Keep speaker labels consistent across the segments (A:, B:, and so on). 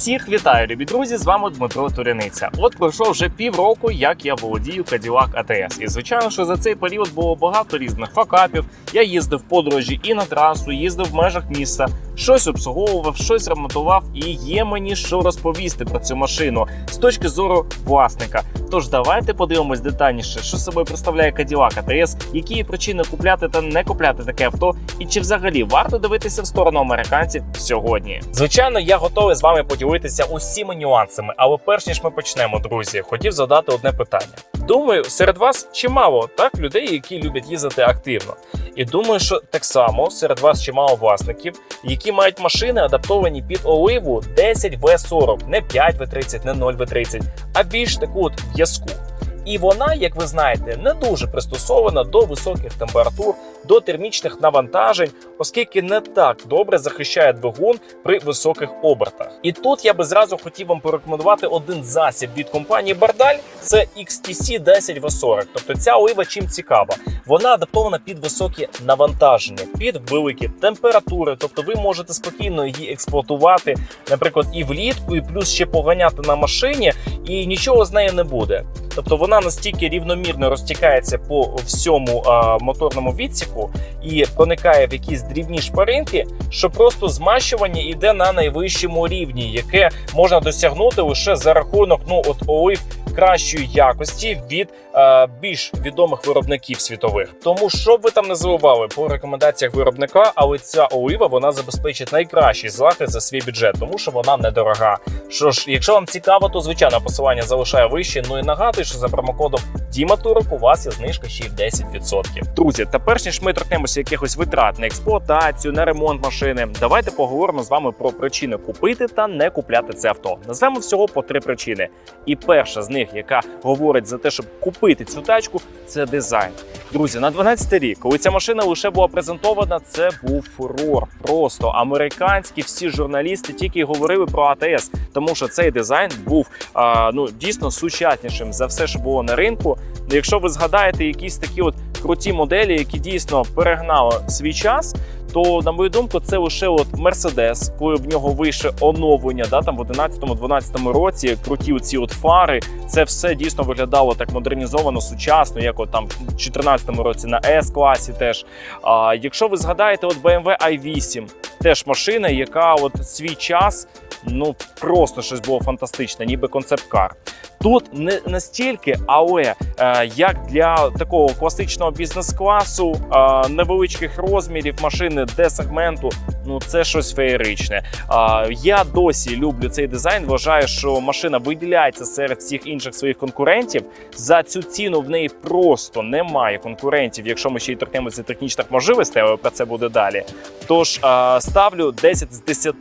A: Всіх вітаю, любі друзі! З вами Дмитро Туряниця. От пройшов вже півроку, як я володію Cadillac ATS. І звичайно, що за цей період було багато різних факапів. Я їздив подорожі і на трасу, їздив в межах міста, щось обслуговував, щось ремонтував, і є мені що розповісти про цю машину з точки зору власника. Тож давайте подивимось детальніше, що собою представляє Cadillac ATS, які є причини купляти та не купляти таке авто, і чи взагалі варто дивитися в сторону американців сьогодні. Звичайно, я готовий з вами поділитися усіма нюансами, але перш ніж ми почнемо, друзі, хотів задати одне питання. Думаю, серед вас чимало так людей, які люблять їздити активно. І думаю, що так само серед вас чимало власників, які мають машини адаптовані під оливу 10 В40, не 5 В30, не 0 В30, а більш таку от в'язку. І вона, як ви знаєте, не дуже пристосована до високих температур, до термічних навантажень, оскільки не так добре захищає двигун при високих обертах. І тут я би зразу хотів вам порекомендувати один засіб від компанії Бардаль. Це XTC 10 V40. Тобто ця олива чим цікава. Вона адаптована під високі навантаження, під великі температури. Тобто ви можете спокійно її експлуатувати, наприклад, і влітку, і плюс ще поганяти на машині, і нічого з нею не буде. Тобто вона настільки рівномірно розтікається по всьому а, моторному відсіку і проникає в якісь дрібні шпаринки, що просто змащування йде на найвищому рівні, яке можна досягнути лише за рахунок ну от олив кращої якості від е, більш відомих виробників світових. Тому що б ви там не забували по рекомендаціях виробника, але ця олива вона забезпечить найкращий захист за свій бюджет, тому що вона недорога. Що ж, якщо вам цікаво, то звичайно посилання залишаю вище. Ну і нагадую, що за промокодом Діматурик у вас є знижка ще в 10%. Друзі, та перш ніж ми торкнемося якихось витрат на експлуатацію, на ремонт машини, давайте поговоримо з вами про причини купити та не купляти це авто. Назвемо всього по три причини. І перша з них, яка говорить за те, щоб купити цю тачку, це дизайн. Друзі, на 12 рік, коли ця машина лише була презентована, це був фурор. Просто американські всі журналісти тільки й говорили про АТС, тому що цей дизайн був а, ну дійсно сучаснішим за все, що було на ринку. Якщо ви згадаєте якісь такі от круті моделі, які дійсно перегнали свій час. То, на мою думку, це лише от Мерседес, коли в нього вийшло оновлення, да, там в 11-12 році круті ці от фари. Це все дійсно виглядало так модернізовано, сучасно, як от там в 2014 році на s класі теж. А якщо ви згадаєте, от BMW i8, теж машина, яка от свій час ну просто щось було фантастичне, ніби концепт-кар. Тут не настільки, але е, як для такого класичного бізнес-класу, е, невеличких розмірів машини D-сегменту, ну це щось феєричне. Е, я досі люблю цей дизайн. Вважаю, що машина виділяється серед всіх інших своїх конкурентів. За цю ціну в неї просто немає конкурентів, якщо ми ще й торкнемося технічних можливостей, але про це буде далі. Тож е, ставлю 10 з 10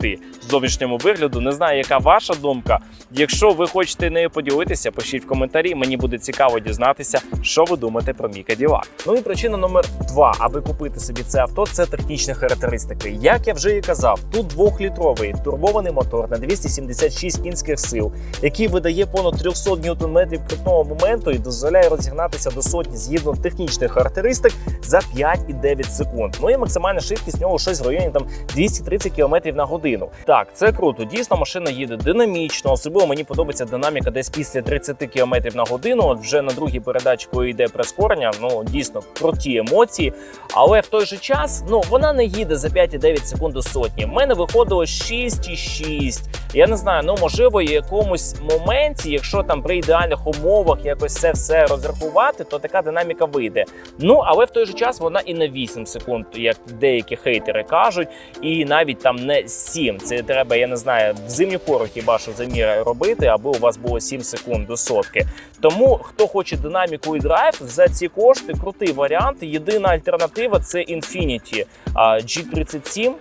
A: зовнішньому вигляду. Не знаю, яка ваша думка. Якщо ви хочете нею поділитися, пишіть в коментарі. Мені буде цікаво дізнатися, що ви думаєте про мій Cadillac. Ну і причина номер два, аби купити собі це авто, це технічні характеристики. Як я вже і казав, тут двохлітровий турбований мотор на 276 кінських сил, який видає понад 300 ньютон-метрів крутного моменту і дозволяє розігнатися до сотні згідно технічних характеристик за 5,9 секунд. Ну і максимальна швидкість нього щось в районі там 230 км на годину. Так, це круто. Дійсно, машина їде динамічно. Особливо мені подобається динаміка десь після 30 км на годину. От вже на другій передачі, коли йде прискорення, ну дійсно круті емоції. Але в той же час ну вона не їде за 5,9 секунд до сотні. В мене виходило 6,6. Я не знаю, ну можливо, в якомусь моменті, якщо там при ідеальних умовах якось це все розрахувати, то така динаміка вийде. Ну але в той же час вона і на 8 секунд, як деякі хейтери кажуть, і навіть там не 7. Це треба, я не знаю, в зимню пору хіба що заміри робити, аби у вас було 7 секунд до сотки. Тому хто хоче динаміку і драйв, за ці кошти крутий варіант. Єдина альтернатива це Infiniti а, G37.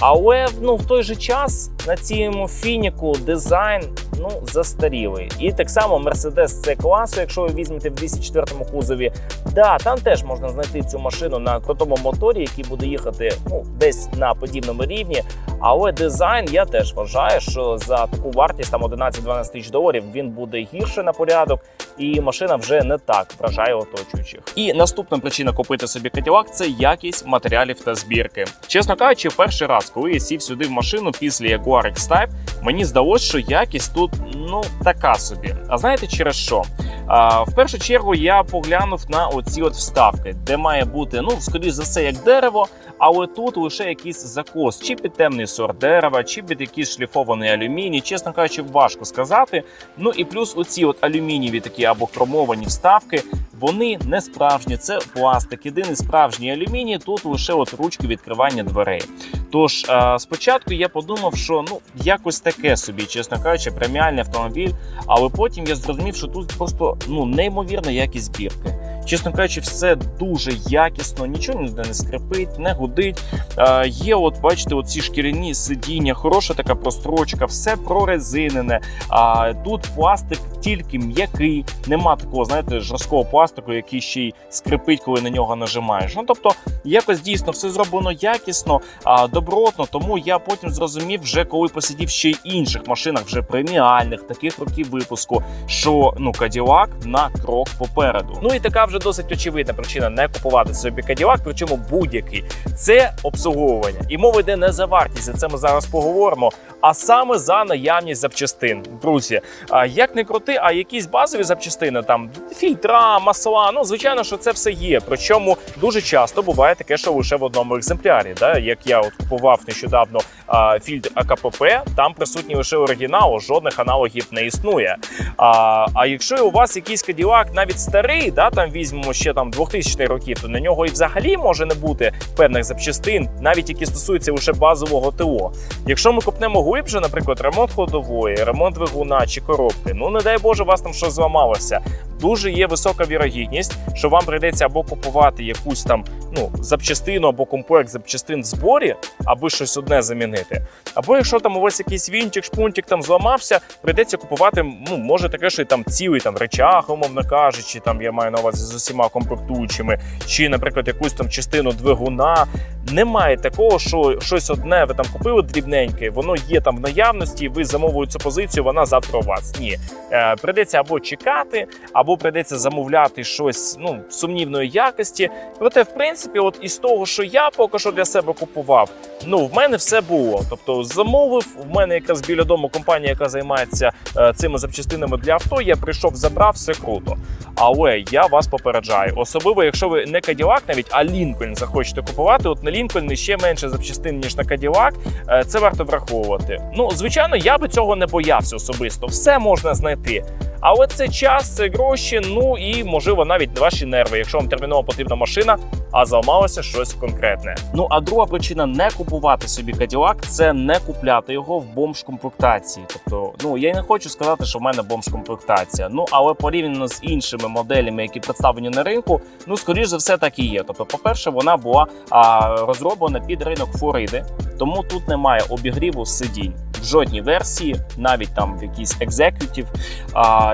A: Але ну в той же час на цьому фініку дизайн ну застарілий. І так само Mercedes c класу, якщо ви візьмете в 204 кузові, да, там теж можна знайти цю машину на крутому моторі, який буде їхати ну десь на подібному рівні. Але дизайн я теж вважаю, що за таку вартість там 11-12 тисяч доларів він буде гірше на порядок, і машина вже не так вражає оточуючих. І наступна причина купити собі Cadillac – це якість матеріалів та збірки. Чесно кажучи, перший раз, раз, коли я сів сюди в машину після Jaguar X-Type, мені здалося, що якість тут ну така собі. А знаєте через що? А, в першу чергу я поглянув на оці от вставки, де має бути, ну, скоріш за все, як дерево, але тут лише якийсь закос, чи під темний сорт дерева, чи під якийсь шліфований алюміній. Чесно кажучи, важко сказати. Ну і плюс оці от алюмінієві такі або хромовані вставки. Вони не справжні, це пластик. Єдиний справжній алюміній тут лише от ручки відкривання дверей. Тож е, спочатку я подумав, що ну якось таке собі, чесно кажучи, преміальний автомобіль. Але потім я зрозумів, що тут просто ну неймовірна якість збірки. Чесно кажучи, все дуже якісно, нічого ніде не скрипить, не гудить. Є, от бачите, оці шкіряні сидіння, хороша така прострочка, все прорезинене. А тут пластик тільки м'який, нема такого, знаєте, жорсткого пластику, який ще й скрипить, коли на нього нажимаєш. Ну тобто, якось дійсно все зроблено якісно, добротно. Тому я потім зрозумів, вже коли посидів ще й інших машинах, вже преміальних, таких років випуску, що ну Cadillac на крок попереду. Ну і така вже досить очевидна причина не купувати собі Cadillac, причому будь-який це обслуговування. І мова йде не за вартість, за це ми зараз поговоримо, а саме за наявність запчастин. Друзі, як не крути, а якісь базові запчастини, там фільтра, масла. Ну звичайно, що це все є. Причому дуже часто буває таке, що лише в одному екземплярі. Да? Як я от купував нещодавно фільтр АКПП, там присутній лише оригінал, жодних аналогів не існує. А, а якщо у вас якийсь Cadillac навіть старий, да, там візьмемо ще там 2000 років, то на нього і взагалі може не бути певних запчастин, навіть які стосуються лише базового ТО. Якщо ми копнемо глибше, наприклад, ремонт ходової, ремонт двигуна чи коробки, ну не дай Боже, у вас там щось зламалося. Дуже є висока вірогідність, що вам прийдеться або купувати якусь там ну запчастину або комплект запчастин в зборі, аби щось одне замінити. Або якщо там у вас якийсь вінтик, шпунтик там зламався, прийдеться купувати. Ну може таке, що і там цілий там речах, умовно кажучи, там я маю на увазі з усіма комплектуючими, чи, наприклад, якусь там частину двигуна. Немає такого, що щось одне ви там купили дрібненьке, воно є там в наявності, ви замовуєте цю позицію, вона завтра у вас. Ні, е, прийдеться або чекати, або прийдеться замовляти щось ну сумнівної якості. Проте, в принципі, от із того, що я поки що для себе купував, ну в мене все було. Тобто, замовив в мене якраз біля дому компанія, яка займається е, цими запчастинами для авто. Я прийшов, забрав, все круто. Але я вас попереджаю, особливо, якщо ви не Cadillac навіть, а Lincoln захочете купувати. От на Lincoln ще менше запчастин ніж на Cadillac, е, Це варто враховувати. Ну, звичайно, я би цього не боявся особисто. Все можна знайти. Але це час, це гроші, ну і можливо навіть ваші нерви, якщо вам терміново потрібна машина, а зламалося щось конкретне. Ну а друга причина не купувати собі Cadillac – це не купляти його в бомж-комплектації. Тобто, ну я не хочу сказати, що в мене бомж-комплектація. Ну але порівняно з іншими моделями, які представлені на ринку, ну скоріш за все так і є. Тобто, по-перше, вона була а, розроблена під ринок Флориди, тому тут немає обігріву сидінь. В жодній версії, навіть там в якійсь екзекютів.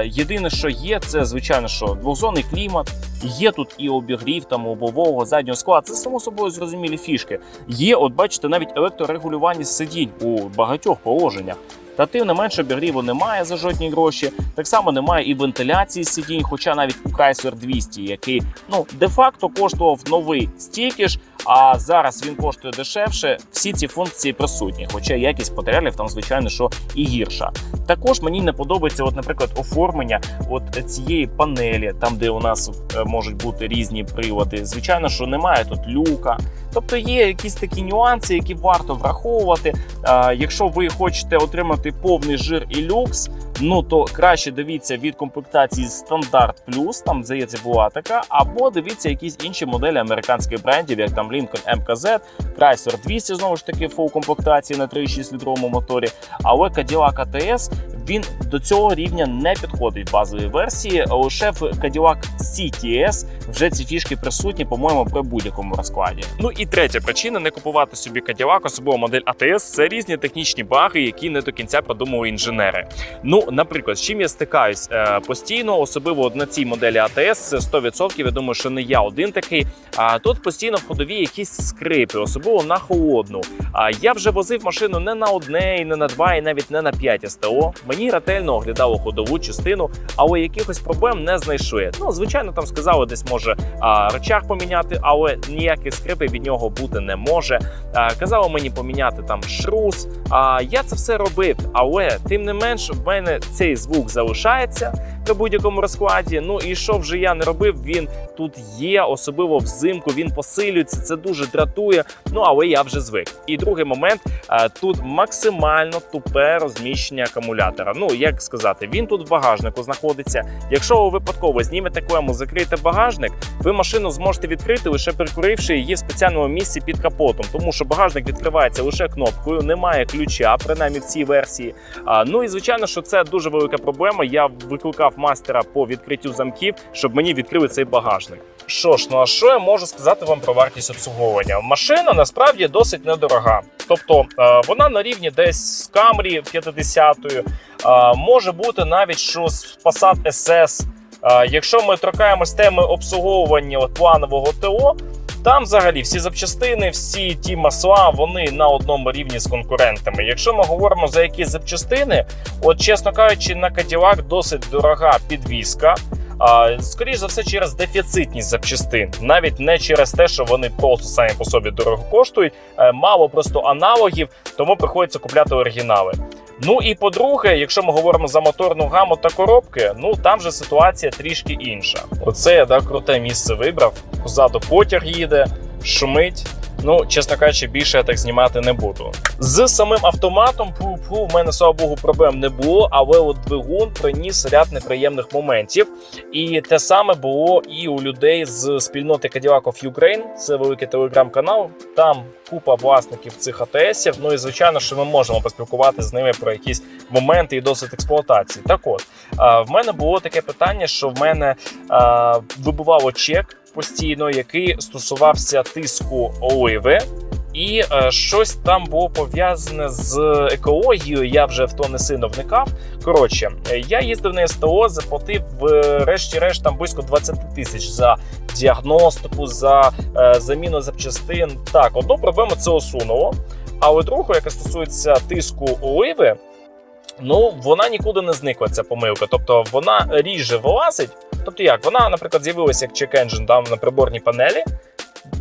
A: Єдине, що є, це звичайно, що двохзонний клімат. Є тут і обігрів там лобового заднього скла. Це само собою зрозумілі фішки. Є, от бачите, навіть електрорегулювання сидінь у багатьох положеннях. Та тим не менше обігріву немає за жодні гроші. Так само немає і вентиляції сидінь, хоча навіть у Chrysler 200, який ну де-факто коштував новий стільки ж, а зараз він коштує дешевше. Всі ці функції присутні, хоча якість матеріалів там, звичайно, що і гірша. Також мені не подобається, от, наприклад, оформлення от цієї панелі, там де у нас е, можуть бути різні прилади. Звичайно, що немає тут люка. Тобто є якісь такі нюанси, які варто враховувати. А, якщо ви хочете отримати повний жир і люкс, ну то краще дивіться від комплектації стандарт плюс, там здається була така, або дивіться якісь інші моделі американських брендів, як там Lincoln MKZ, Chrysler 200, знову ж таки, фул комплектації на 3,6 літровому моторі. Але Cadillac ATS він до цього рівня не підходить в базовій версії. Лише в Cadillac CTS вже ці фішки присутні, по-моєму, при будь-якому розкладі. Ну і третя причина не купувати собі Cadillac, особливо модель ATS, це різні технічні баги, які не до кінця продумали інженери. Ну, наприклад, з чим я стикаюсь е, постійно, особливо на цій моделі ATS, це 100%, Я думаю, що не я один такий. А тут постійно в ходові якісь скрипи, особливо на холодну. А я вже возив машину не на одне, і не на два, і навіть не на п'ять СТО. Мені ретельно оглядали ходову частину, але якихось проблем не знайшли. Ну, звичайно, там сказали, десь може а, речах поміняти, але ніяких скрипів від нього бути не може. А, казали мені поміняти там шрус. А я це все робив, але тим не менш, в мене цей звук залишається при будь-якому розкладі. Ну і що вже я не робив, він тут є, особливо взимку. Він посилюється, це дуже дратує. Ну але я вже звик. І другий момент е, тут максимально тупе розміщення акумулятора. Ну як сказати, він тут в багажнику знаходиться. Якщо ви випадково знімете клему, закрите багажник, ви машину зможете відкрити лише прикуривши її в спеціальному місці під капотом, тому що багажник відкривається лише кнопкою, немає ключа, принаймні в цій версії. А, ну і звичайно, що це дуже велика проблема. Я викликав мастера по відкриттю замків, щоб мені відкрили цей багажник. Що ж, ну а що я можу сказати вам про вартість обслуговування? Машина насправді досить недорога. Тобто е, вона на рівні десь з Camry 50-ї, е, може бути навіть що з Passat SS. Якщо ми торкаємось теми обслуговування от планового ТО, там взагалі всі запчастини, всі ті масла, вони на одному рівні з конкурентами. Якщо ми говоримо за які запчастини, от чесно кажучи, на Cadillac досить дорога підвізка. Скоріш за все, через дефіцитність запчастин, навіть не через те, що вони просто самі по собі дорого коштують. Е, Мало просто аналогів, тому приходиться купляти оригінали. Ну і по-друге, якщо ми говоримо за моторну гаму та коробки, ну там же ситуація трішки інша. Оце я так круте місце вибрав. Позаду потяг їде, шумить. Ну, чесно кажучи, більше я так знімати не буду. З самим автоматом пу-пу, в мене, слава Богу, проблем не було, але от двигун приніс ряд неприємних моментів. І те саме було і у людей з спільноти Cadillac of Ukraine. Це великий телеграм-канал. Там купа власників цих АТСів. Ну і звичайно, що ми можемо поспілкуватися з ними про якісь моменти і досвід експлуатації. Так от в мене було таке питання, що в мене вибувало чек постійно, який стосувався тиску оливи. І е, щось там було пов'язане з екологією. Я вже в то не сильно вникав. Коротше, е, я їздив на СТО, заплатив врешті-решт там близько 20 тисяч за діагностику, за е, заміну запчастин. Так, одну проблему це усунуло. Але другу, яка стосується тиску оливи, ну вона нікуди не зникла. Ця помилка. Тобто вона ріже вилазить. Тобто, як вона, наприклад, з'явилася як engine там на приборній панелі.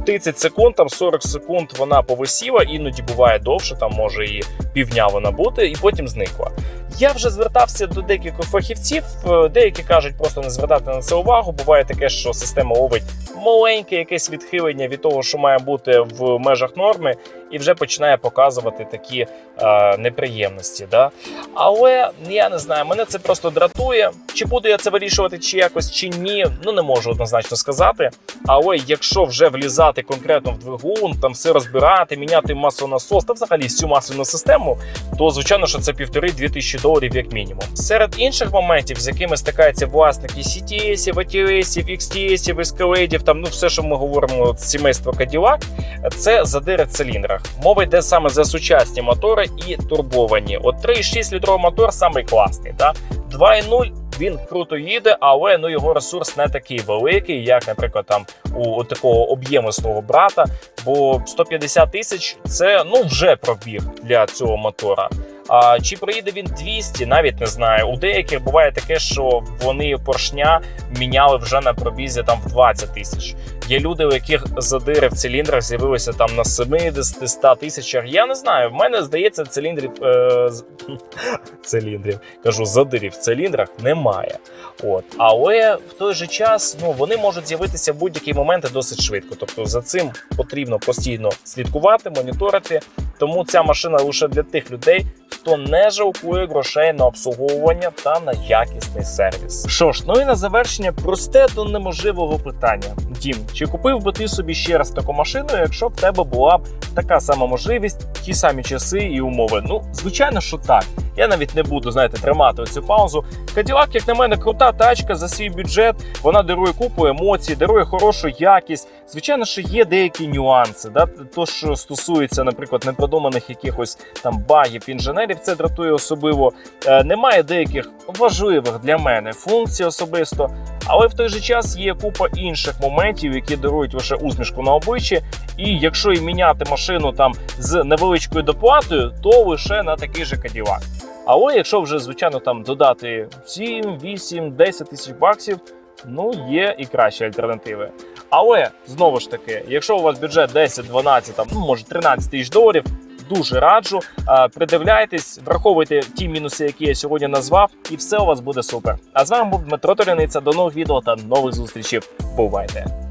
A: 30 секунд, там 40 секунд вона повисіла, іноді буває довше, там може і півдня вона бути, і потім зникла. Я вже звертався до деяких фахівців. е, Деякі кажуть просто не звертати на це увагу. Буває таке, що система ловить маленьке якесь відхилення від того, що має бути в межах норми, і вже починає показувати такі е, неприємності. Да? Але я не знаю, мене це просто дратує. Чи буду я це вирішувати чи якось, чи ні, ну не можу однозначно сказати. Але якщо вже влізати конкретно в двигун, там все розбирати, міняти маслонасос та взагалі всю масляну систему, то звичайно, що це півтори-дві тисячі доларів як мінімум. Серед інших моментів, з якими стикаються власники CTS, ATS, XTS, Escalade, там ну все, що ми говоримо з сімейства Cadillac, це задири в циліндрах. Мова йде саме за сучасні мотори і турбовані. От 3,6 літровий мотор самий класний. Да? 2,0 він круто їде, але ну його ресурс не такий великий, як, наприклад, там у, такого об'єму свого брата. Бо 150 тисяч це ну вже пробіг для цього мотора. А чи проїде він 200, навіть не знаю. У деяких буває таке, що вони поршня міняли вже на пробізі там в 20 тисяч. Є люди, у яких задири в циліндрах з'явилися там на 70-100 тисячах. Я не знаю. В мене здається, циліндрів е, циліндрів кажу, задирів в циліндрах немає. От але в той же час ну вони можуть з'явитися в будь-які моменти досить швидко. Тобто за цим потрібно постійно слідкувати, моніторити. Тому ця машина лише для тих людей, хто не жалкує грошей на обслуговування та на якісний сервіс. Що ж, ну і на завершення просте до неможливого питання. Дім, чи купив би ти собі ще раз таку машину, якщо в тебе була б така сама можливість, ті самі часи і умови? Ну, звичайно, що так. Я навіть не буду знаєте, тримати цю паузу. Cadillac, як на мене, крута тачка за свій бюджет. Вона дарує купу емоцій, дарує хорошу якість. Звичайно, що є деякі нюанси. Да? То, що стосується, наприклад, непродуманих якихось там багів інженерів, це дратує особливо. Е, немає деяких важливих для мене функцій особисто. Але в той же час є купа інших моментів, які дарують лише усмішку на обличчі. І якщо і міняти машину там з невеличкою доплатою, то лише на такий же Cadillac. Але якщо вже звичайно там додати 7, 8, 10 тисяч баксів, ну є і кращі альтернативи. Але знову ж таки, якщо у вас бюджет 10, 12, там, ну може 13 тисяч доларів, дуже раджу. Придивляйтесь, враховуйте ті мінуси, які я сьогодні назвав, і все у вас буде супер. А з вами був Дмитро Толяниця. До нових відео та нових зустрічей. Бувайте!